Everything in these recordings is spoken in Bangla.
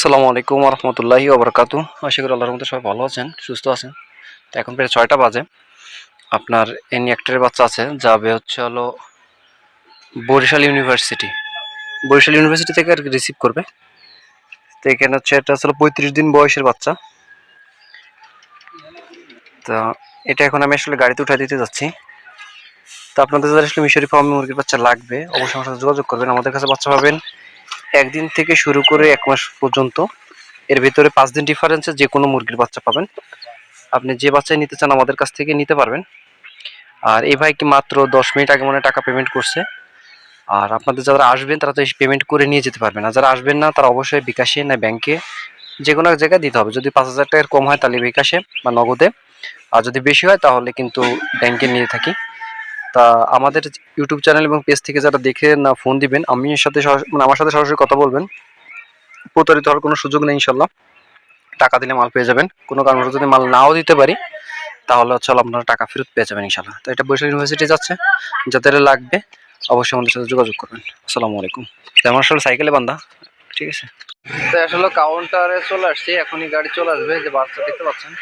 আসসালামু আলাইকুম রহমতুল্লাহি ওবরাকাতু। আশা করি আল্লাহর মধ্যে সবাই ভালো আছেন, সুস্থ আছেন। তো এখন প্রায় ছয়টা বাজে। আপনার এনি একটারের বাচ্চা আছে, যাবে হচ্ছে হলো বরিশাল ইউনিভার্সিটি। বরিশাল ইউনিভার্সিটি থেকে আর কি রিসিভ করবে। তো এখানে হচ্ছে এটা আসলে পঁয়ত্রিশ দিন বয়সের বাচ্চা। তা এটা এখন আমি আসলে গাড়িতে উঠাই দিতে যাচ্ছি। তো আপনাদের আসলে মিশরি ফার্ম মুরগির বাচ্চা লাগবে, অবশ্যই আমার সাথে যোগাযোগ করবেন। আমাদের কাছে বাচ্চা পাবেন একদিন থেকে শুরু করে এক মাস পর্যন্ত, এর ভিতরে পাঁচ দিন ডিফারেন্সে যে কোনো মুরগির বাচ্চা পাবেন। আপনি যে বাচ্চাই নিতে চান আমাদের কাছ থেকে নিতে পারবেন। আর এই ভাই কি মাত্র দশ মিনিট আগে মনে টাকা পেমেন্ট করছে। আর আপনাদের যারা আসবেন, তারা তো পেমেন্ট করে নিয়ে যেতে পারবেন। আর যারা আসবেন না, তারা অবশ্যই বিকাশে না ব্যাংকে যে কোনো এক জায়গায় দিতে হবে। যদি পাঁচ হাজার টাকার কম হয়, তাহলে বিকাশে বা নগদে। আর যদি বেশি হয়, তাহলে কিন্তু ব্যাংকে নিয়ে থাকি। তা আমাদের ইউটিউব চ্যানেল এবং পেজ থেকে যারা দেখে না ফোন দিবেন, আমি সাথে মানে আমার সাথে সরাসরি কথা বলবেন। প্রতারিত হওয়ার কোনো সুযোগ নেই ইনশাল্লাহ টাকা দিলে মাল পেয়ে যাবেন। কোনো কারণে যদি মাল নাও দিতে পারি, তাহলে হচ্ছে আপনারা টাকা ফেরত পেয়ে যাবেন ইনশাল্লাহ তো এটা বৈশাখ ইউনিভার্সিটি যাচ্ছে। যাদের লাগবে, অবশ্যই আমাদের সাথে যোগাযোগ করবেন। আসসালামু আলাইকুম। আমার আসলে সাইকেলে বান্ধা ঠিক আছে? তো আসলে কাউন্টারে চলে আসছি, এখনই গাড়ি চলে আসবে যে বাচ্চা দেখতে পাচ্ছেন।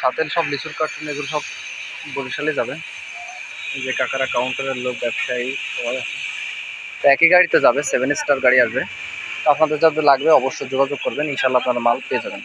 সাথে সব লিচুর কার্টুন, এগুলো সব বরিশালে যাবে। যে কাকারা কাউন্টারের লোক, ব্যবসায়ী, সবাই তো একই গাড়িতে যাবে সেভেন স্টার গাড়ি আসবে। আপনাদের যাদের লাগবে, অবশ্যই যোগাযোগ করবেন। ইনশাল্লাহ আপনারা মাল পেয়ে যাবেন।